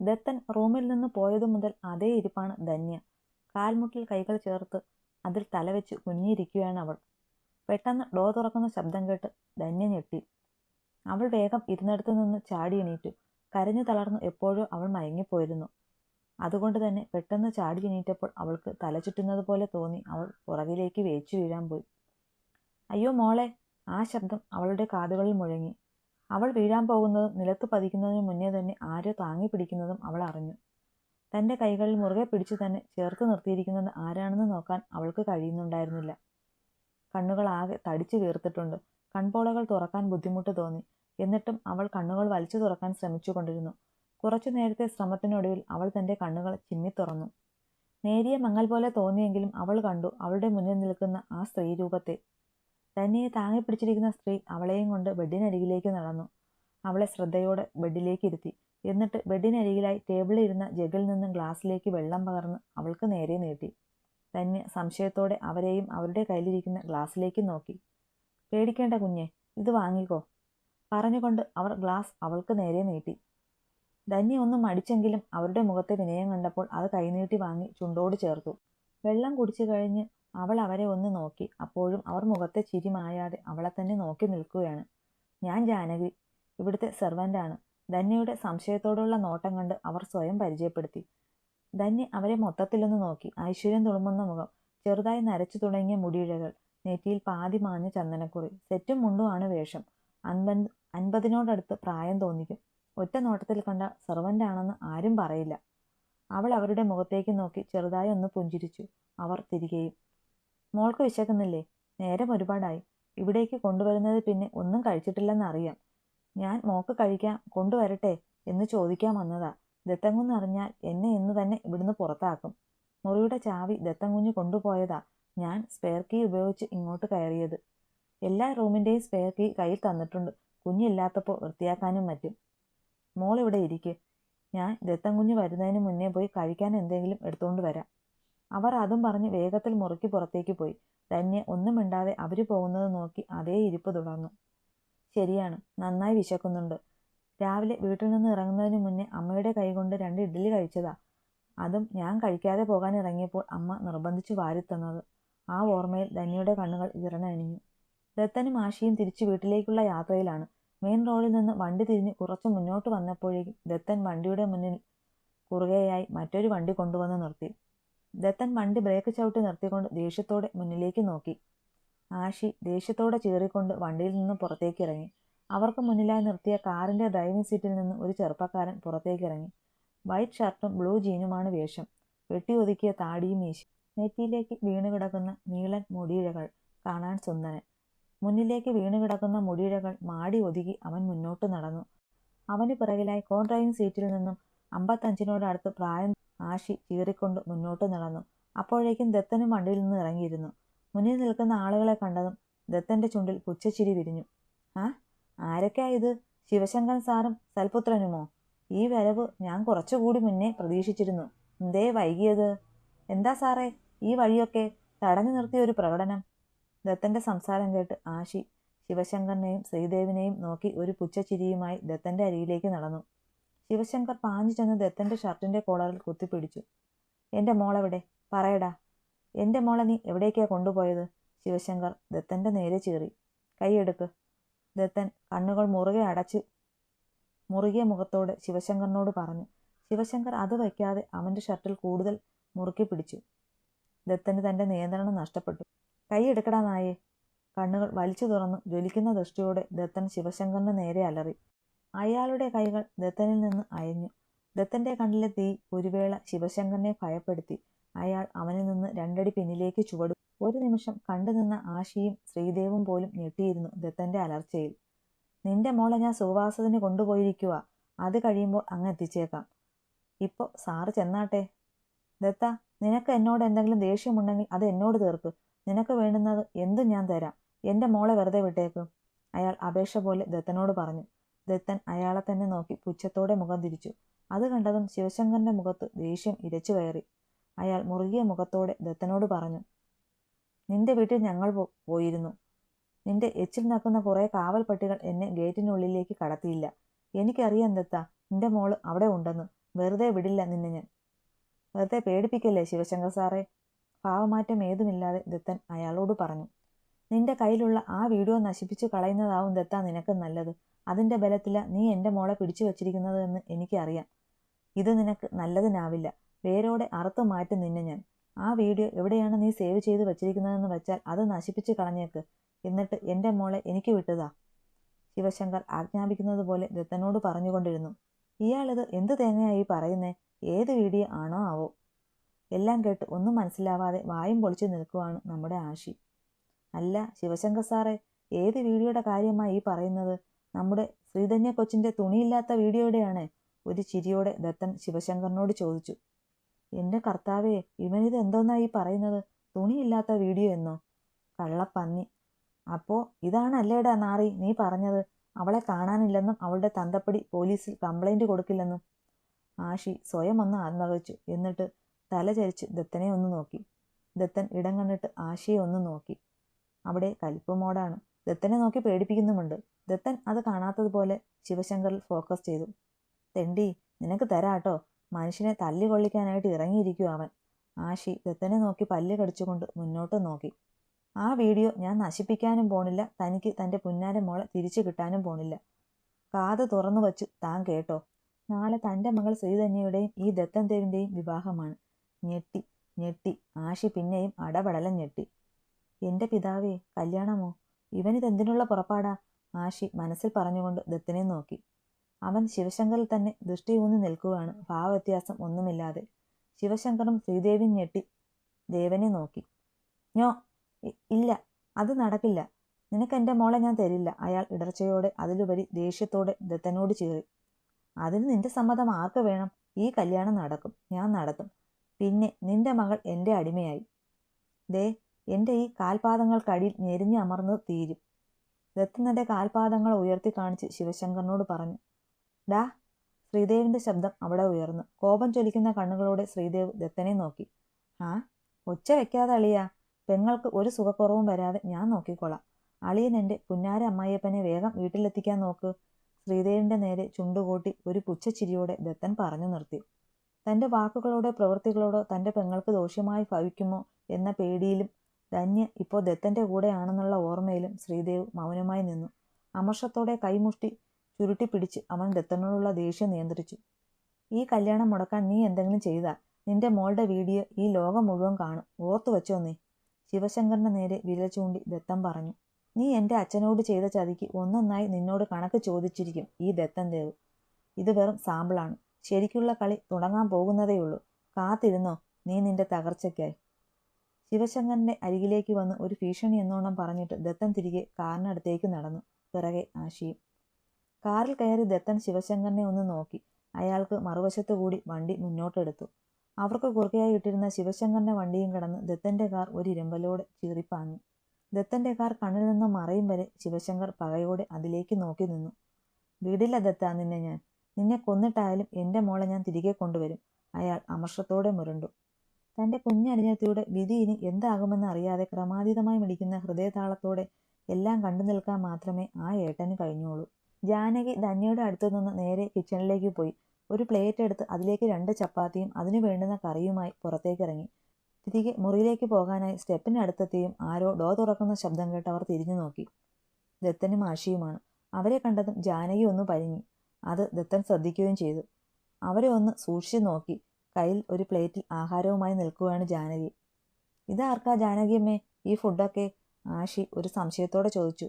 ദത്തൻ റൂമിൽ നിന്ന് പോയതു മുതൽ അതേ ഇരിപ്പാണ് ധന്യ. കാൽമുട്ടിൽ കൈകൾ ചേർത്ത് അതിൽ തലവെച്ച് കുഞ്ഞിരിക്കുകയാണ് അവൾ. പെട്ടെന്ന് ഡോ തുറക്കുന്ന ശബ്ദം കേട്ട് ധന്യ ഞെട്ടി. അവൾ വേഗം ഇരുന്നിടത്തു നിന്ന് ചാടി എണീറ്റു. കരഞ്ഞു തളർന്നു എപ്പോഴോ അവൾ മയങ്ങിപ്പോയിരുന്നു. അതുകൊണ്ട് തന്നെ പെട്ടെന്ന് ചാടി എണീറ്റപ്പോൾ അവൾക്ക് തല ചുറ്റുന്നത് പോലെ തോന്നി അവൾ പുറകിലേക്ക് വേച്ചു വീഴാൻ പോയി. അയ്യോ മോളെ ആ ശബ്ദം അവളുടെ കാതുകളിൽ മുഴങ്ങി. അവൾ വീഴാൻ പോകുന്നതും നിലത്ത് പതിക്കുന്നതിന് മുന്നേ തന്നെ ആരോ താങ്ങി പിടിക്കുന്നതും അവൾ അറിഞ്ഞു. തന്റെ കൈകളിൽ മുറുകെ പിടിച്ചു തന്നെ ചേർത്ത് നിർത്തിയിരിക്കുന്നത് ആരാണെന്ന് നോക്കാൻ അവൾക്ക് കഴിയുന്നുണ്ടായിരുന്നില്ല. കണ്ണുകൾ ആകെ തടിച്ചു വീർത്തിട്ടുണ്ട്. കൺപോളകൾ തുറക്കാൻ ബുദ്ധിമുട്ട് തോന്നി. എന്നിട്ടും അവൾ കണ്ണുകൾ വലിച്ചു തുറക്കാൻ ശ്രമിച്ചുകൊണ്ടിരുന്നു കുറച്ചു നേരത്തെ ശ്രമത്തിനൊടുവിൽ അവൾ തന്റെ കണ്ണുകൾ ചിമ്മി തുറന്നു. നേരിയ മങ്ങൽ പോലെ തോന്നിയെങ്കിലും അവൾ കണ്ടു അവളുടെ മുന്നിൽ നിൽക്കുന്ന ആ സ്ത്രീ രൂപത്തെ തന്നെ താങ്ങി പിടിച്ചിരിക്കുന്ന സ്ത്രീ അവളെയും കൊണ്ട് ബെഡിനരികിലേക്ക് നടന്നു. അവളെ ശ്രദ്ധയോടെ ബെഡിലേക്ക് ഇരുത്തി. എന്നിട്ട് ബെഡിനരികിലായി ടേബിളിൽ ഇരുന്ന ജഗിൽ നിന്നും ഗ്ലാസ്സിലേക്ക് വെള്ളം പകർന്ന് അവൾക്ക് നേരെ നീട്ടി. തന്നെ സംശയത്തോടെ അവരെയും അവരുടെ കയ്യിലിരിക്കുന്ന ഗ്ലാസ്സിലേക്ക് നോക്കി. പേടിക്കേണ്ട കുഞ്ഞെ ഇത് വാങ്ങിക്കോ. പറഞ്ഞുകൊണ്ട് അവർ ഗ്ലാസ് അവൾക്ക് നേരെ നീട്ടി. ധന്യ ഒന്നും മടിച്ചെങ്കിലും അവരുടെ മുഖത്തെ വിനയം കണ്ടപ്പോൾ അത് കൈനീട്ടി വാങ്ങി ചുണ്ടോട് ചേർത്തു. വെള്ളം കുടിച്ചു കഴിഞ്ഞ് അവൾ അവരെ ഒന്ന് നോക്കി. അപ്പോഴും അവർ മുഖത്തെ ചിരി മായാതെ അവളെ തന്നെ നോക്കി നിൽക്കുകയാണ്. ഞാൻ ജാനകി. ഇവിടുത്തെ സെർവന്റാണ് ധന്യയുടെ സംശയത്തോടുള്ള നോട്ടം കണ്ട് അവർ സ്വയം പരിചയപ്പെടുത്തി. ധന്യ അവരെ മൊത്തത്തിലൊന്ന് നോക്കി. ഐശ്വര്യം തുളുമ്പുന്ന മുഖം ചെറുതായി നരച്ചു തുടങ്ങിയ മുടിയിഴകൾ നെറ്റിയിൽ പാതി മാഞ്ഞ ചന്ദനക്കുറി സെറ്റും മുണ്ടുമാണ് വേഷം. അൻപത് അൻപതിനോടടുത്ത് പ്രായം തോന്നിക്കും. ഒറ്റ നോട്ടത്തിൽ കണ്ട സെർവന്റാണെന്ന് ആരും പറയില്ല. അവൾ അവരുടെ മുഖത്തേക്ക് നോക്കി ചെറുതായി ഒന്ന് പുഞ്ചിരിച്ചു. അവർ തിരികെയും മോൾക്ക് വിശക്കുന്നില്ലേ? നേരം ഒരുപാടായി. ഇവിടേക്ക് കൊണ്ടുവരുന്നത് പിന്നെ ഒന്നും കഴിച്ചിട്ടില്ലെന്നറിയാം. ഞാൻ മോക്ക് കഴിക്കാൻ കൊണ്ടുവരട്ടെ എന്ന് ചോദിക്കാൻ വന്നതാ. ദത്തങ്കുന്ന് അറിഞ്ഞാൽ എന്നെ ഇന്ന് തന്നെ ഇവിടുന്ന് പുറത്താക്കും. മുറിയുടെ ചാവി ദത്തങ്കുഞ്ഞ് കൊണ്ടുപോയതാ. ഞാൻ സ്പെയർ കീ ഉപയോഗിച്ച് ഇങ്ങോട്ട് കയറിയത്. എല്ലാ റൂമിന്റെയും സ്പെയർ കീ കയ്യിൽ തന്നിട്ടുണ്ട്. കുഞ്ഞില്ലാത്തപ്പോൾ വൃത്തിയാക്കാനും മറ്റും മോൾ ഇവിടെ ഇരിക്കും. ഞാൻ ദത്തൻകുഞ്ഞ് വരുന്നതിന് മുന്നേ പോയി കഴിക്കാൻ എന്തെങ്കിലും എടുത്തുകൊണ്ട് വരാം. അവർ അതും പറഞ്ഞ് വേഗത്തിൽ മുറുക്കി പുറത്തേക്ക് പോയി. ധന്യ ഒന്നും മിണ്ടാതെ അവർ പോകുന്നത് നോക്കി അതേ ഇരിപ്പ് തുടർന്നു. ശരിയാണ് നന്നായി വിശക്കുന്നുണ്ട്. രാവിലെ വീട്ടിൽ നിന്ന് ഇറങ്ങുന്നതിന് മുന്നേ അമ്മയുടെ കൈകൊണ്ട് രണ്ട് ഇഡ്ഡലി കഴിച്ചതാ. അതും ഞാൻ കഴിക്കാതെ പോകാൻ ഇറങ്ങിയപ്പോൾ അമ്മ നിർബന്ധിച്ചു വാരിത്തന്നത്. ആ ഓർമ്മയിൽ ധന്യയുടെ കണ്ണുകൾ ഇറണണിഞ്ഞു ദത്തനും ആഷിയും തിരിച്ചു വീട്ടിലേക്കുള്ള യാത്രയിലാണ്. മെയിൻ റോഡിൽ നിന്ന് വണ്ടി തിരിഞ്ഞ് കുറച്ച് മുന്നോട്ട് വന്നപ്പോഴേക്കും ദത്തൻ വണ്ടിയുടെ മുന്നിൽ കുറുകയായി മറ്റൊരു വണ്ടി കൊണ്ടുവന്ന് നിർത്തി. ദത്തൻ വണ്ടി ബ്രേക്ക് ചവിട്ടി നിർത്തിക്കൊണ്ട് ദേഷ്യത്തോടെ മുന്നിലേക്ക് നോക്കി. ആഷി ദേഷ്യത്തോടെ ചീറിക്കൊണ്ട് വണ്ടിയിൽ നിന്ന് പുറത്തേക്ക് ഇറങ്ങി. അവർക്ക് മുന്നിലായി നിർത്തിയ കാറിന്റെ ഡ്രൈവിംഗ് സീറ്റിൽ നിന്ന് ഒരു ചെറുപ്പക്കാരൻ പുറത്തേക്ക് ഇറങ്ങി. വൈറ്റ് ഷർട്ടും ബ്ലൂ ജീനുമാണ് വേഷം. വെട്ടി ഒതുക്കിയ താടിയും മീശി. നെറ്റിയിലേക്ക് വീണ് കിടക്കുന്ന നീളൻ മുടിയിഴകൾ കാണാൻ സുന്ദരൻ. മുന്നിലേക്ക് വീണ് കിടക്കുന്ന മുടിയിഴകൾ മാടി ഒതുക്കി അവൻ മുന്നോട്ട് നടന്നു. അവന് പിറകിലായി കോ ഡ്രൈവിംഗ് സീറ്റിൽ നിന്നും അമ്പത്തഞ്ചിനോടടുത്ത് പ്രായം ആശി ചീറിക്കൊണ്ട് മുന്നോട്ട് നടന്നു. അപ്പോഴേക്കും ദത്തനും വണ്ടിയിൽ നിന്ന് ഇറങ്ങിയിരുന്നു. മുന്നിൽ നിൽക്കുന്ന ആളുകളെ കണ്ടതും ദത്തന്റെ ചുണ്ടിൽ പുച്ഛച്ചിരി വിരിഞ്ഞു. ആ ആരൊക്കെയാ ഇത്? ശിവശങ്കരൻ സാറും സൽപുത്രനുമോ? ഈ വരവ് ഞാൻ കുറച്ചുകൂടി മുന്നേ പ്രതീക്ഷിച്ചിരുന്നു. എന്തേ വൈകിയത്? എന്താ സാറേ ഈ വഴിയൊക്കെ തടഞ്ഞു നിർത്തിയ ഒരു പ്രകടനം? ദത്തന്റെ സംസാരം കേട്ട് ആശി ശിവശങ്കറിനെയും ശ്രീദേവിനെയും നോക്കി ഒരു പുച്ഛച്ചിരിയുമായി ദത്തന്റെ അരിയിലേക്ക് നടന്നു. ശിവശങ്കർ പാഞ്ഞു ചെന്ന് ദത്തന്റെ ഷർട്ടിന്റെ കോളറിൽ കുത്തിപ്പിടിച്ചു. എന്റെ മോളെവിടെ? പറയടാ. എന്റെ മോളെ നീ എവിടേക്കാ കൊണ്ടുപോയത്? ശിവശങ്കർ ദത്തന്റെ നേരെ ചീറി. കൈയെടുക്ക് ദത്തൻ കണ്ണുകൾ മുറുകെ അടച്ച് മുറുകിയ മുഖത്തോട് ശിവശങ്കറിനോട് പറഞ്ഞു. ശിവശങ്കർ അത് വയ്ക്കാതെ അവന്റെ ഷർട്ടിൽ കൂടുതൽ മുറുക്കി പിടിച്ചു. ദത്തന് തന്റെ നിയന്ത്രണം നഷ്ടപ്പെട്ടു. കൈയെടുക്കടാ നായേ. കണ്ണുകൾ വലിച്ചു തുറന്നു ജ്വലിക്കുന്ന ദൃഷ്ടിയോടെ ദത്തൻ ശിവശങ്കറിന് നേരെ അലറി. അയാളുടെ കൈകൾ ദത്തനിൽ നിന്ന് അയഞ്ഞു. ദത്തന്റെ കണ്ണിലെ തീ ഒരു വേള ശിവശങ്കറിനെ ഭയപ്പെടുത്തി. അയാൾ അവനിൽ നിന്ന് രണ്ടടി പിന്നിലേക്ക് ചുവടു. ഒരു നിമിഷം കണ്ടുനിന്ന ആശിയും ശ്രീദേവും പോലും ഞെട്ടിയിരുന്നു ദത്തന്റെ അലർച്ചയിൽ. നിന്റെ മോളെ ഞാൻ സുവാസത്തിന് കൊണ്ടുപോയിരിക്കുക അത് കഴിയുമ്പോൾ അങ്ങ് എത്തിച്ചേക്കാം. ഇപ്പോൾ സാറ് ചെന്നാട്ടെ. ദത്ത നിനക്ക് എന്നോട് എന്തെങ്കിലും ദേഷ്യമുണ്ടെങ്കിൽ അത് എന്നോട് തീർക്ക്. നിനക്ക് വേണ്ടുന്നത് എന്തും ഞാൻ തരാം. എന്റെ മോളെ വെറുതെ വിട്ടേക്കും. അയാൾ അപേക്ഷ പോലെ ദത്തനോട് പറഞ്ഞു. ദത്തൻ അയാളെ തന്നെ നോക്കി പുച്ഛത്തോടെ മുഖം തിരിച്ചു. അത് കണ്ടതും ശിവശങ്കറിന്റെ മുഖത്ത് ദേഷ്യം ഇരച്ചു കയറി. അയാൾ മുറുകിയ മുഖത്തോടെ ദത്തനോട് പറഞ്ഞു നിന്റെ വീട്ടിൽ ഞങ്ങൾ പോയിരുന്നു. നിന്റെ എച്ചിൽ നടക്കുന്ന കുറേ കാവൽ പട്ടികൾ എന്നെ ഗേറ്റിനുള്ളിലേക്ക് കടത്തിയില്ല. എനിക്കറിയാം ദത്ത നിന്റെ മോൾ അവിടെ ഉണ്ടെന്ന്. വെറുതെ വിടില്ല നിന്നെ ഞാൻ. വെറുതെ പേടിപ്പിക്കല്ലേ ശിവശങ്കർ സാറേ? ഭാവമാറ്റം ഏതുമില്ലാതെ ദത്തൻ അയാളോട് പറഞ്ഞു. നിന്റെ കയ്യിലുള്ള ആ വീഡിയോ നശിപ്പിച്ചു കളയുന്നതാവും ദത്ത നിനക്ക് നല്ലത്. അതിന്റെ ബലത്തില നീ എന്റെ മോളെ പിടിച്ചു വച്ചിരിക്കുന്നത് എന്ന് എനിക്കറിയാം. ഇത് നിനക്ക് നല്ലതിനാവില്ല. വേരോടെ അറുത്തു മാറ്റി നിന്നെ ഞാൻ. ആ വീഡിയോ എവിടെയാണ് നീ സേവ് ചെയ്ത് വച്ചിരിക്കുന്നതെന്ന് വെച്ചാൽ അത് നശിപ്പിച്ച് കളഞ്ഞേക്ക്. എന്നിട്ട് എന്റെ മോളെ എനിക്ക് വിട്ടതാ. ശിവശങ്കർ ആജ്ഞാപിക്കുന്നത് പോലെ ദത്തനോട് പറഞ്ഞുകൊണ്ടിരുന്നു. ഇയാളിത് എന്ത് തേങ്ങയായി പറയുന്നേ? ഏത് വീഡിയോ ആണോ ആവോ എല്ലാം കേട്ട് ഒന്നും മനസ്സിലാവാതെ വായും പൊളിച്ചു നിൽക്കുവാണ് നമ്മുടെ ആശി. അല്ല ശിവശങ്കർ സാറേ ഏത് വീഡിയോയുടെ കാര്യമായി ഈ പറയുന്നത്? നമ്മുടെ ശ്രീധന്യ കൊച്ചിന്റെ തുണിയില്ലാത്ത വീഡിയോയുടെയാണ് ഒരു ചിരിയോടെ ദത്തൻ ശിവശങ്കറിനോട് ചോദിച്ചു. എന്റെ കർത്താവേ ഇവനിത് എന്തോന്നായി പറയുന്നത്? തുണിയില്ലാത്ത വീഡിയോ എന്നോ? കള്ളപ്പന്നി. അപ്പോ ഇതാണ് അല്ലേടാ നാറി നീ പറഞ്ഞത്. അവളെ കാണാനില്ലെന്നും അവളുടെ തന്തപ്പടി പോലീസിൽ കംപ്ലൈന്റ് കൊടുക്കില്ലെന്നും. ആഷി സ്വയം ഒന്ന് ആത്മകച്ചു എന്നിട്ട് തലചരിച്ച് ദത്തനെ ഒന്ന് നോക്കി. ദത്തൻ ഇടം കണ്ടിട്ട് ആഷിയെ ഒന്ന് നോക്കി. അവിടെ കലിപ്പുമോടാണ് ദത്തനെ നോക്കി പേടിപ്പിക്കുന്നുമുണ്ട്. ദത്തൻ അത് കാണാത്തതുപോലെ ശിവശങ്കറിൽ ഫോക്കസ് ചെയ്തു. തെണ്ടി നിനക്ക് തരാട്ടോ. മനുഷ്യനെ തല്ലി കൊള്ളിക്കാനായിട്ട് ഇറങ്ങിയിരിക്കും അവൻ. ആഷി ദത്തനെ നോക്കി പല്ല് കടിച്ചുകൊണ്ട് മുന്നോട്ട് നോക്കി. ആ വീഡിയോ ഞാൻ നശിപ്പിക്കാനും പോണില്ല. തനിക്ക് തന്റെ പുന്നാര മോളെ തിരിച്ചു കിട്ടാനും പോണില്ല. കാത് തുറന്നു വച്ചു താൻ കേട്ടോ. നാളെ തന്റെ മകൾ ശ്രീധന്യയുടെയും ഈ ദത്തൻ ദേവിന്റെയും വിവാഹമാണ്. ഞെട്ടി ഞെട്ടി. ആഷി പിന്നെയും അടപടലം ഞെട്ടി. എന്റെ പിതാവേ കല്യാണമോ? ഇവനിതെന്തിനുള്ള പുറപ്പാടാ? ആഷി മനസ്സിൽ പറഞ്ഞുകൊണ്ട് ദത്തിനെ നോക്കി. അവൻ ശിവശങ്കറിൽ തന്നെ ദൃഷ്ടി ഊന്നി നിൽക്കുകയാണ് ഭാവവ്യത്യാസം ഒന്നുമില്ലാതെ. ശിവശങ്കറും ശ്രീദേവിയും ഞെട്ടി ദേവനെ നോക്കി. ഞോ ഇല്ല അത് നടക്കില്ല. നിനക്ക് എന്റെ മോളെ ഞാൻ തരില്ല. അയാൾ ഇടർച്ചയോടെ അതിലുപരി ദേഷ്യത്തോടെ ദത്തനോട് ചീറി. അതിന് നിന്റെ സമ്മതം ആർക്ക് വേണം? ഈ കല്യാണം നടക്കും. ഞാൻ നടത്തും. പിന്നെ നിന്റെ മകൾ എന്റെ അടിമയായി. ദേ എന്റെ ഈ കാൽപാദങ്ങൾക്കടിയിൽ ഞെരിഞ്ഞ് അമർന്ന് തീരും. ദത്തനന്റെ കാൽപാദങ്ങൾ ഉയർത്തി കാണിച്ച് ശിവശങ്കറിനോട് പറഞ്ഞു ഡാ ശ്രീദേവിന്റെ ശബ്ദം അവിടെ ഉയർന്നു. കോപം ചൊലിക്കുന്ന കണ്ണുകളോടെ ശ്രീദേവ് ദത്തനെ നോക്കി. ആ ഒച്ച വെക്കാതെ അളിയാ പെങ്ങൾക്ക് ഒരു സുഖക്കുറവും വരാതെ ഞാൻ നോക്കിക്കൊള്ളാം അളിയൻ എന്റെ പുന്നാര അമ്മായിയപ്പനെ വേഗം വീട്ടിലെത്തിക്കാൻ നോക്ക്. ശ്രീദേവിന്റെ നേരെ ചുണ്ടുകൂട്ടി ഒരു പുച്ഛച്ചിരിയോടെ ദത്തൻ പറഞ്ഞു നിർത്തി. തന്റെ വാക്കുകളോടോ പ്രവൃത്തികളോടോ തന്റെ പെങ്ങൾക്ക് ദോഷ്യമായി ഭവിക്കുമോ എന്ന പേടിയിലും ധന്യ ഇപ്പോൾ ദത്തന്റെ കൂടെയാണെന്നുള്ള ഓർമ്മയിലും ശ്രീദേവ് മൗനമായി നിന്നു. അമർഷത്തോടെ കൈമുഷ്ടി ചുരുട്ടി പിടിച്ച് അവൻ ദത്തനോടുള്ള ദേഷ്യം നിയന്ത്രിച്ചു. ഈ കല്യാണം മുടക്കാൻ നീ എന്തെങ്കിലും ചെയ്താൽ നിന്റെ മോളുടെ വീഡിയോ ഈ ലോകം മുഴുവൻ കാണും. ഓർത്തു വെച്ചോ നീ? ശിവശങ്കറിന്റെ നേരെ വിരൽ ചൂണ്ടി ദത്തം പറഞ്ഞു. നീ എന്റെ അച്ഛനോട് ചെയ്ത ചതിക്ക് ഒന്നൊന്നായി നിന്നോട് കണക്ക് ചോദിച്ചിരിക്കും ഈ ദത്തൻ ദേവ്. ഇത് വെറും സാമ്പിളാണ്. ശരിക്കുള്ള കളി തുടങ്ങാൻ പോകുന്നതേയുള്ളൂ. കാത്തിരുന്നോ? നീ നിന്റെ തകർച്ചയ്ക്കായി. ശിവശങ്കറിന്റെ അരികിലേക്ക് വന്ന് ഒരു ഭീഷണി എന്നോണം പറഞ്ഞിട്ട് ദത്തൻ തിരികെ കാറിനടുത്തേക്ക് നടന്നു. പിറകെ ആശിയും. കാറിൽ കയറി ദത്തൻ ശിവശങ്കറിനെ ഒന്ന് നോക്കി. അയാൾക്ക് മറുവശത്തു കൂടി വണ്ടി മുന്നോട്ടെടുത്തു. അവർക്ക് കുറുകയായി ഇട്ടിരുന്ന ശിവശങ്കറിന്റെ വണ്ടിയും കടന്ന് ദത്തന്റെ കാർ ഒരു ഇരമ്പലോടെ ചീറിപ്പാഞ്ഞു. ദത്തന്റെ കാർ കണ്ണിൽ നിന്ന് മറയും വരെ ശിവശങ്കർ പകയോടെ അതിലേക്ക് നോക്കി നിന്നു. വിടില്ല ദത്ത നിന്നെ ഞാൻ. നിന്നെ കൊന്നിട്ടായാലും എന്റെ മോളെ ഞാൻ തിരികെ കൊണ്ടുവരും. അയാൾ അമർഷത്തോടെ മുരണ്ടു. തന്റെ കുഞ്ഞനുജത്തിയുടെ വിധി ഇനി എന്താകുമെന്ന് അറിയാതെ ക്രമാതീതമായി മിടിക്കുന്ന ഹൃദയതാളത്തോടെ എല്ലാം കണ്ടു നിൽക്കാൻ മാത്രമേ ആ ഏട്ടന് കഴിഞ്ഞുള്ളൂ. ജാനകി ധന്യയുടെ അടുത്തു നിന്ന് നേരെ കിച്ചണിലേക്ക് പോയി. ഒരു പ്ലേറ്റ് എടുത്ത് അതിലേക്ക് രണ്ട് ചപ്പാത്തിയും അതിനു വേണ്ടുന്ന കറിയുമായി പുറത്തേക്ക് ഇറങ്ങി തിരികെ മുറിയിലേക്ക് പോകാനായി സ്റ്റെപ്പിനടുത്തെത്തിയും ആരോ ഡോ തുറക്കുന്ന ശബ്ദം കേട്ട് അവർ തിരിഞ്ഞു നോക്കി. ദത്തനും ആശിയുമാണ്. അവരെ കണ്ടതും ജാനകി ഒന്ന് പരിഞ്ഞു അത് ദത്തൻ ശ്രദ്ധിക്കുകയും ചെയ്തു. അവരെ ഒന്ന് സൂക്ഷിച്ചു നോക്കി. കയ്യിൽ ഒരു പ്ലേറ്റിൽ ആഹാരവുമായി നിൽക്കുകയാണ് ജാനകി. ഇതാർക്കാ ജാനകിയമ്മേ ഈ ഫുഡൊക്കെ? ആഷി ഒരു സംശയത്തോടെ ചോദിച്ചു.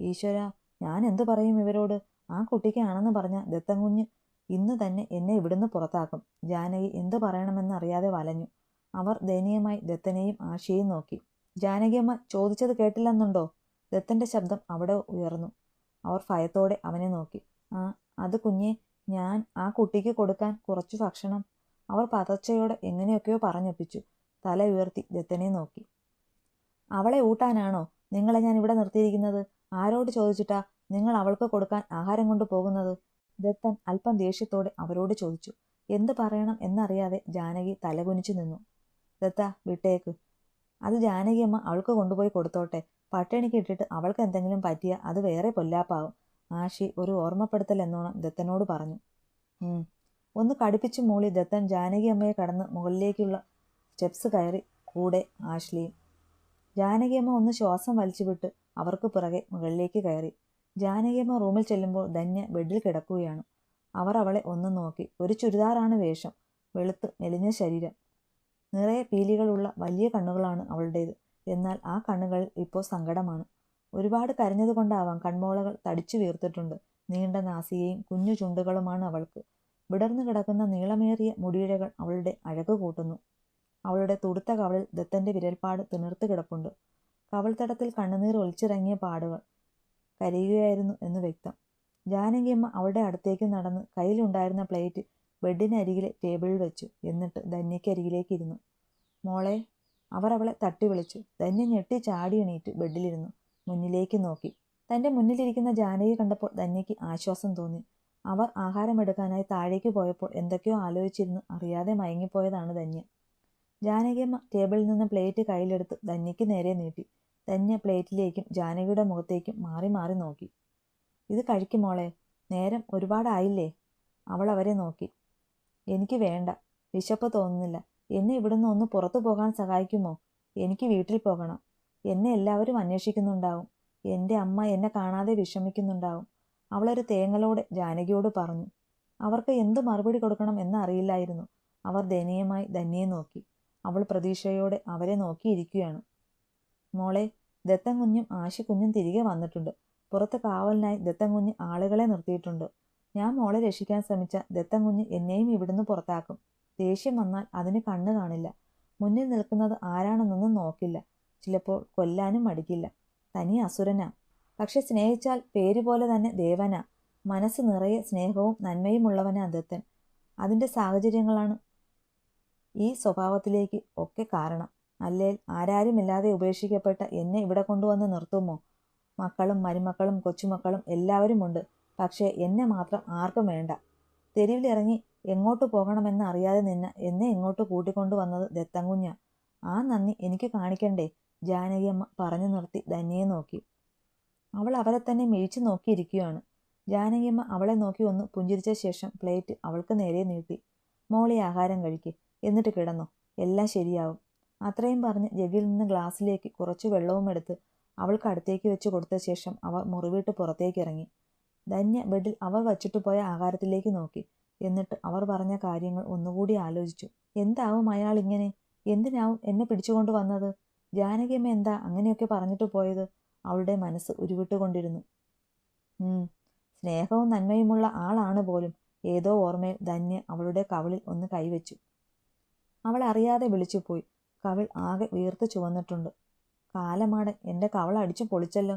ഈശ്വര ഞാൻ എന്തു പറയും ഇവരോട്? ആ കുട്ടിക്കാണെന്ന് പറഞ്ഞ ദത്തൻകുഞ്ഞ് ഇന്ന് തന്നെ എന്നെ ഇവിടുന്ന് പുറത്താക്കും. ജാനകി എന്തു പറയണമെന്നറിയാതെ വലഞ്ഞു. അവർ ദയനീയമായി ദത്തനെയും ആഷിയെയും നോക്കി. ജാനകിയമ്മ ചോദിച്ചത് കേട്ടില്ലെന്നുണ്ടോ? ദത്തന്റെ ശബ്ദം അവിടെ ഉയർന്നു. അവർ ഭയത്തോടെ അവനെ നോക്കി. ആ അത് കുഞ്ഞെ ഞാൻ ആ കുട്ടിക്ക് കൊടുക്കാൻ കുറച്ചു ഭക്ഷണം അവർ പതർച്ചയോടെ എങ്ങനെയൊക്കെയോ പറഞ്ഞൊപ്പിച്ചു. തല ഉയർത്തി ദത്തനെ നോക്കി. അവളെ ഊട്ടാനാണോ? നിങ്ങളെ ഞാൻ ഇവിടെ നിർത്തിയിരിക്കുന്നത്? ആരോട് ചോദിച്ചിട്ടാ നിങ്ങൾ അവൾക്ക് കൊടുക്കാൻ ആഹാരം കൊണ്ടു പോകുന്നത്? ദത്തൻ അല്പം ദേഷ്യത്തോടെ അവരോട് ചോദിച്ചു. എന്ത് പറയണം എന്നറിയാതെ ജാനകി തലകുനിച്ചു നിന്നു. ദത്ത വിട്ടേക്ക്. അത് ജാനകിയമ്മ അവൾക്ക് കൊണ്ടുപോയി കൊടുത്തോട്ടെ. പട്ടിണിക്ക് ഇട്ടിട്ട് അവൾക്ക് എന്തെങ്കിലും പറ്റിയ അത് വേറെ പൊല്ലാപ്പാവും. ആഷി ഒരു ഓർമ്മപ്പെടുത്തൽ എന്നോണം ദത്തനോട് പറഞ്ഞു. ഒന്ന് കടുപ്പിച്ച് മൂളി ദത്തൻ ജാനകി അമ്മയെ കടന്ന് മുകളിലേക്കുള്ള സ്റ്റെപ്സ് കയറി കൂടെ ആശ്ലിയും. ജാനകി അമ്മ ഒന്ന് ശ്വാസം വലിച്ചുവിട്ട് അവർക്ക് പുറകെ മുകളിലേക്ക് കയറി. ജാനകി അമ്മ റൂമിൽ ചെല്ലുമ്പോൾ ധന്യ ബെഡിൽ കിടക്കുകയാണ്. അവർ അവളെ ഒന്ന് നോക്കി. ഒരു ചുരിദാറാണ് വേഷം വെളുത്ത് മെലിഞ്ഞ ശരീരം. നിറയെ പീലികളുള്ള വലിയ കണ്ണുകളാണ് അവളുടേത്. എന്നാൽ ആ കണ്ണുകൾ ഇപ്പോൾ സങ്കടമാണ്. ഒരുപാട് കരഞ്ഞതുകൊണ്ടാവാം കൺമോളകൾ തടിച്ചു വീർത്തിട്ടുണ്ട്. നീണ്ട നാസികയും കുഞ്ഞു ചുണ്ടുകളുമാണ് അവൾക്ക്. വിടർന്നു കിടക്കുന്ന നീളമേറിയ മുടിയിഴകൾ അവളുടെ അഴക് കൂട്ടുന്നു. അവളുടെ തുടുത്ത കവളിൽ ദത്തന്റെ വിരൽപ്പാട് തിണർത്തു കിടപ്പുണ്ട്. കവൾത്തടത്തിൽ കണ്ണുനീർ ഒലിച്ചിറങ്ങിയ പാടുകൾ കരയുകയായിരുന്നു എന്ന് വ്യക്തം. ജാനകിയമ്മ അവളുടെ അടുത്തേക്ക് നടന്ന് കയ്യിലുണ്ടായിരുന്ന പ്ലേറ്റ് ബെഡിനരികിലെ ടേബിളിൽ വെച്ചു. എന്നിട്ട് ധന്യയ്ക്കരികിലേക്ക് ഇരുന്നു. മോളെ അവർ അവളെ തട്ടി വിളിച്ചു. ധന്യ ഞെട്ടി ചാടി എണീറ്റ് ബെഡിലിരുന്നു. മുന്നിലേക്ക് നോക്കി. തന്റെ മുന്നിലിരിക്കുന്ന ജാനകി കണ്ടപ്പോൾ ധന്യയ്ക്ക് ആശ്വാസം തോന്നി. അവർ ആഹാരമെടുക്കാനായി താഴേക്ക് പോയപ്പോൾ എന്തൊക്കെയോ ആലോചിച്ചിരുന്ന്. അറിയാതെ മയങ്ങിപ്പോയതാണ് ധന്യ. ജാനകിയമ്മ ടേബിളിൽ നിന്ന് പ്ലേറ്റ് കയ്യിലെടുത്ത് ധന്യയ്ക്ക് നേരെ നീട്ടി. ധന്യ പ്ലേറ്റിലേക്കും ജാനകിയുടെ മുഖത്തേക്കും മാറി മാറി നോക്കി. ഇത് കഴിക്കും മോളെ. നേരം ഒരുപാടായില്ലേ അവൾ അവരെ നോക്കി. എനിക്ക് വേണ്ട. വിശപ്പ് തോന്നുന്നില്ല. എന്നെ ഇവിടുന്ന് ഒന്ന് പുറത്തു പോകാൻ സഹായിക്കുമോ? എനിക്ക് വീട്ടിൽ പോകണം. എന്നെ എല്ലാവരും അന്വേഷിക്കുന്നുണ്ടാവും. എന്റെ അമ്മ എന്നെ കാണാതെ വിഷമിക്കുന്നുണ്ടാവും. അവളൊരു തേങ്ങലോടെ ജാനകിയോട് പറഞ്ഞു അവർക്ക് എന്ത് മറുപടി കൊടുക്കണം എന്നറിയില്ലായിരുന്നു. അവർ ദയനീയമായി ധന്യയെ നോക്കി. അവൾ പ്രതീക്ഷയോടെ അവരെ നോക്കിയിരിക്കുകയാണ്. മോളെ ദത്തൻ കുഞ്ഞും ആശി തിരികെ വന്നിട്ടുണ്ട്. പുറത്ത് കാവലിനായി ദത്തൻ കുഞ്ഞ് ആളുകളെ നിർത്തിയിട്ടുണ്ട്. ഞാൻ മോളെ രക്ഷിക്കാൻ ശ്രമിച്ച ദത്തൻ കുഞ്ഞ് എന്നെയും ഇവിടുന്ന് പുറത്താക്കും. ദേഷ്യം വന്നാൽ അതിന് കണ്ണു കാണില്ല. മുന്നിൽ നിൽക്കുന്നത് ആരാണെന്നൊന്നും നോക്കില്ല. ചിലപ്പോൾ കൊല്ലാനും മടിക്കില്ല. തനി അസുരനാ. പക്ഷെ സ്നേഹിച്ചാൽ പേരുപോലെ തന്നെ ദേവന. മനസ്സ് നിറയെ സ്നേഹവും നന്മയും ഉള്ളവന ദത്തൻ. അതിന്റെ സാഹചര്യങ്ങളാണ് ഈ സ്വഭാവത്തിലേക്ക് ഒക്കെ കാരണം. അല്ലേൽ ആരാരുമില്ലാതെ ഉപേക്ഷിക്കപ്പെട്ട എന്നെ ഇവിടെ കൊണ്ടുവന്ന് നിർത്തുമോ? മക്കളും മരുമക്കളും കൊച്ചുമക്കളും എല്ലാവരുമുണ്ട്. പക്ഷേ എന്നെ മാത്രം ആർക്കും വേണ്ട. തെരുവിലിറങ്ങി എങ്ങോട്ട് പോകണമെന്ന് അറിയാതെ നിന്ന് എന്നെ ഇങ്ങോട്ട് കൂട്ടിക്കൊണ്ടുവന്നത് ദത്തൻകുഞ്ഞ ആ നന്ദി എനിക്ക് കാണിക്കണ്ടേ? ജാനകിയമ്മ പറഞ്ഞു നിർത്തി ധന്യയെ നോക്കി. അവൾ അവരെ തന്നെ മിഴിച്ചു നോക്കിയിരിക്കുകയാണ്. ജാനകിയമ്മ അവളെ നോക്കി ഒന്ന് പുഞ്ചിരിച്ച ശേഷം പ്ലേറ്റ് അവൾക്ക് നേരെ നീട്ടി. മോളി ആഹാരം കഴിക്ക്. എന്നിട്ട് കിടന്നോ. എല്ലാം ശരിയാവും. അത്രയും പറഞ്ഞ് ജഗിൽ നിന്ന് ഗ്ലാസ്സിലേക്ക് കുറച്ച് വെള്ളവും എടുത്ത് അവൾക്ക് അടുത്തേക്ക് വെച്ച് കൊടുത്ത ശേഷം അവർ മുറിവിട്ട് പുറത്തേക്ക് ഇറങ്ങി. ധന്യ ബെഡിൽ അവർ വച്ചിട്ട് പോയ ആഹാരത്തിലേക്ക് നോക്കി. എന്നിട്ട് അവർ പറഞ്ഞ കാര്യങ്ങൾ ഒന്നുകൂടി ആലോചിച്ചു. എന്താവും അയാൾ ഇങ്ങനെ? എന്തിനാവും എന്നെ പിടിച്ചുകൊണ്ട് വന്നത്? ജാനകിയമ്മ എന്താ അങ്ങനെയൊക്കെ പറഞ്ഞിട്ട് പോയത്? അവളുടെ മനസ്സ് ഉരുവിട്ടുകൊണ്ടിരുന്നു. സ്നേഹവും നന്മയുമുള്ള ആളാണ് പോലും ഏതോ ഓർമ്മയിൽ ധന്യ അവളുടെ കവിളിൽ ഒന്ന് കൈവച്ചു. അവൾ അറിയാതെ വിളിച്ചുപോയി കവിൾ ആകെ വീർത്ത് ചുവന്നിട്ടുണ്ട്. കാലമാടൻ എന്റെ കവൾ അടിച്ചു പൊളിച്ചല്ലോ.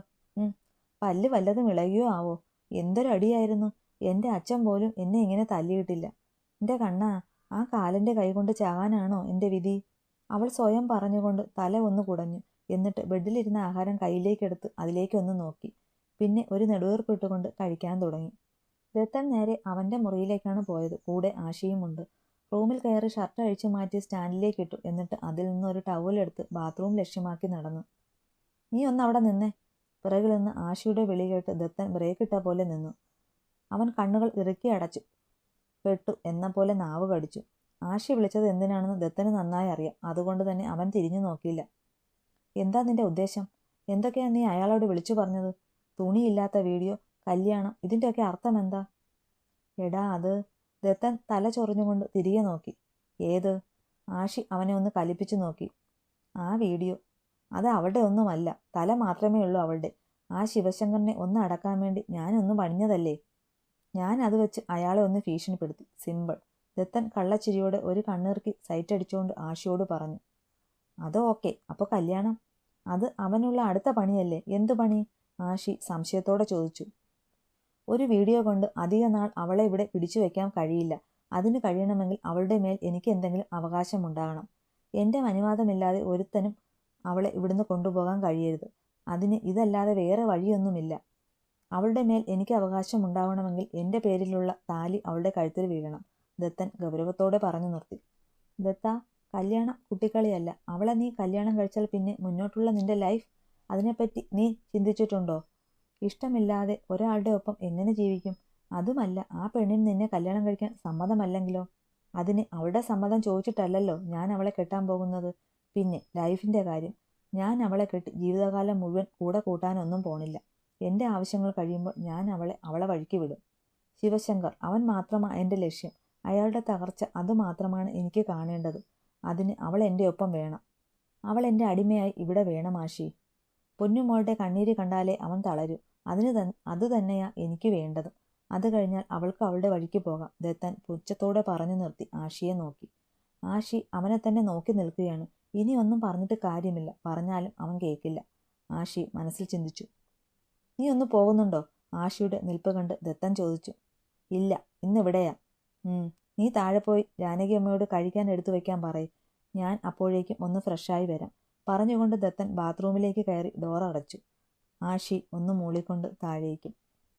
പല്ല് വല്ലതും ഇളകിയോ ആവോ? എന്തൊരടിയായിരുന്നു എന്റെ അച്ഛൻ പോലും എന്നെ ഇങ്ങനെ തല്ലിയിട്ടില്ല. എന്റെ കണ്ണാ ആ കാലിന്റെ കൈകൊണ്ട് ചാകാനാണോ എന്റെ വിധി? അവൾ സ്വയം പറഞ്ഞുകൊണ്ട് തല ഒന്ന് കുടഞ്ഞു. എന്നിട്ട് ബെഡിലിരുന്ന ആഹാരം കയ്യിലേക്കെടുത്ത് അതിലേക്കൊന്ന് നോക്കി. പിന്നെ ഒരു നെടുവേർപ്പിട്ടുകൊണ്ട് കഴിക്കാൻ തുടങ്ങി. ദത്തൻ നേരെ അവന്റെ മുറിയിലേക്കാണ് പോയത്. കൂടെ ആശയുമുണ്ട്. റൂമിൽ കയറി ഷർട്ട് അഴിച്ചു മാറ്റി സ്റ്റാൻഡിലേക്ക് ഇട്ടു എന്നിട്ട് അതിൽ നിന്ന് ഒരു ടവലെടുത്ത് ബാത്റൂം ലക്ഷ്യമാക്കി നടന്നു. നീ ഒന്ന് അവിടെ നിന്നേ. പിറകിൽ നിന്ന് ആശയുടെ വിളി കേട്ട് ദത്തൻ ബ്രേക്ക് ഇട്ട പോലെ നിന്നു. അവൻ കണ്ണുകൾ ഇറുക്കി അടച്ചു. പെട്ടു എന്ന പോലെ നാവ് കടിച്ചു. ആശി വിളിച്ചത് എന്തിനാണെന്ന് ദത്തന് നന്നായി അറിയാം. അതുകൊണ്ട് തന്നെ അവൻ തിരിഞ്ഞു നോക്കിയില്ല. എന്താ നിന്റെ ഉദ്ദേശം? എന്തൊക്കെയാണ് നീ അയാളോട് വിളിച്ചു പറഞ്ഞത്? തുണിയില്ലാത്ത വീഡിയോ കല്യാണം ഇതിന്റെയൊക്കെ അർത്ഥം എന്താ? എടാ അത് ദത്തൻ തല ചൊറിഞ്ഞുകൊണ്ട് തിരികെ നോക്കി. ഏത്? ആഷി അവനെ ഒന്ന് കലിപ്പിച്ചു നോക്കി. ആ വീഡിയോ? അത് അവളുടെ ഒന്നുമല്ല. തല മാത്രമേ ഉള്ളൂ അവളുടെ. ആ ശിവശങ്കറിനെ ഒന്ന് അടക്കാൻ വേണ്ടി ഞാനൊന്ന് പണിഞ്ഞതല്ലേ? ഞാൻ അത് വെച്ച് അയാളെ ഒന്ന് ഭീഷണിപ്പെടുത്തി. സിമ്പിൾ. ദത്തൻ കള്ളച്ചിരിയോടെ ഒരു കണ്ണിറുക്കി സൈറ്റടിച്ചുകൊണ്ട് ആഷിയോട് പറഞ്ഞു. അതോ ഓക്കെ. അപ്പോൾ കല്യാണം. അത് അവനുള്ള അടുത്ത പണിയല്ലേ? എന്തു പണി? ആഷി സംശയത്തോടെ ചോദിച്ചു. ഒരു വീഡിയോ കൊണ്ട് അധിക നാൾ അവളെ ഇവിടെ പിടിച്ചു വയ്ക്കാൻ കഴിയില്ല. അതിന് കഴിയണമെങ്കിൽ അവളുടെ മേൽ എനിക്ക് എന്തെങ്കിലും അവകാശമുണ്ടാകണം. എന്റെ അനുവാദമില്ലാതെ ഒരുത്തനും അവളെ ഇവിടുന്ന് കൊണ്ടുപോകാൻ കഴിയരുത്. അതിന് ഇതല്ലാതെ വേറെ വഴിയൊന്നുമില്ല. അവളുടെ മേൽ എനിക്ക് അവകാശമുണ്ടാവണമെങ്കിൽ എന്റെ പേരിലുള്ള താലി അവളുടെ കഴുത്തിൽ വീഴണം. ദത്തൻ ഗൗരവത്തോടെ പറഞ്ഞു നിർത്തി. ദത്ത കല്യാണം കുട്ടിക്കളിയല്ല അവളെ നീ കല്യാണം കഴിച്ചാൽ പിന്നെ മുന്നോട്ടുള്ള നിന്റെ ലൈഫ് അതിനെപ്പറ്റി നീ ചിന്തിച്ചിട്ടുണ്ടോ? ഇഷ്ടമില്ലാതെ ഒരാളുടെ ഒപ്പം എങ്ങനെ ജീവിക്കും? അതുമല്ല ആ പെണ്ണിന് നിന്നെ കല്യാണം കഴിക്കാൻ സമ്മതമല്ലെങ്കിലോ? അതിന് അവളുടെ സമ്മതം ചോദിച്ചിട്ടല്ലല്ലോ ഞാൻ അവളെ കെട്ടാൻ പോകുന്നത്. പിന്നെ ലൈഫിന്റെ കാര്യം. ഞാൻ അവളെ കെട്ടി ജീവിതകാലം മുഴുവൻ കൂടെ കൂട്ടാനൊന്നും പോണില്ല. എന്റെ ആവശ്യങ്ങൾ കഴിയുമ്പോൾ ഞാൻ അവളെ അവളെ വഴിക്ക് വിടും. ശിവശങ്കർ അവൻ മാത്രമാണ് എന്റെ ലക്ഷ്യം. അയാളുടെ തകർച്ച അതുമാത്രമാണ് എനിക്ക് കാണേണ്ടത്. അതിന് അവൾ എന്റെ ഒപ്പം വേണം. അവൾ എന്റെ അടിമയായി ഇവിടെ വേണം ആശി. പൊന്നുമോളുടെ കണ്ണീര് കണ്ടാലേ അവൻ തളരൂ. അതിന് തൻ അത് തന്നെയാ എനിക്ക് വേണ്ടത്. അത് കഴിഞ്ഞാൽ അവൾക്ക് അവളുടെ വഴിക്ക് പോകാം. ദത്തൻ പുച്ഛത്തോടെ പറഞ്ഞു നിർത്തി ആഷിയെ നോക്കി. ആഷി അവനെ തന്നെ നോക്കി നിൽക്കുകയാണ്. ഇനി ഒന്നും പറഞ്ഞിട്ട് കാര്യമില്ല. പറഞ്ഞാലും അവൻ കേൾക്കില്ല. ആഷി മനസ്സിൽ ചിന്തിച്ചു. നീ ഒന്ന് പോകുന്നുണ്ടോ? ആഷിയുടെ നിൽപ്പ് കണ്ട് ദത്തൻ ചോദിച്ചു. ഇല്ല ഇന്നിവിടെയാ നീ താഴെ പോയി ജാനകി അമ്മയോട് കഴിക്കാൻ എടുത്തു വയ്ക്കാൻ പറയും. ഞാൻ അപ്പോഴേക്കും ഒന്ന് ഫ്രഷായി വരാം. പറഞ്ഞുകൊണ്ട് ദത്തൻ ബാത്റൂമിലേക്ക് കയറി ഡോർ അടച്ചു. ആഷി ഒന്ന് മൂളിക്കൊണ്ട് താഴേക്കും.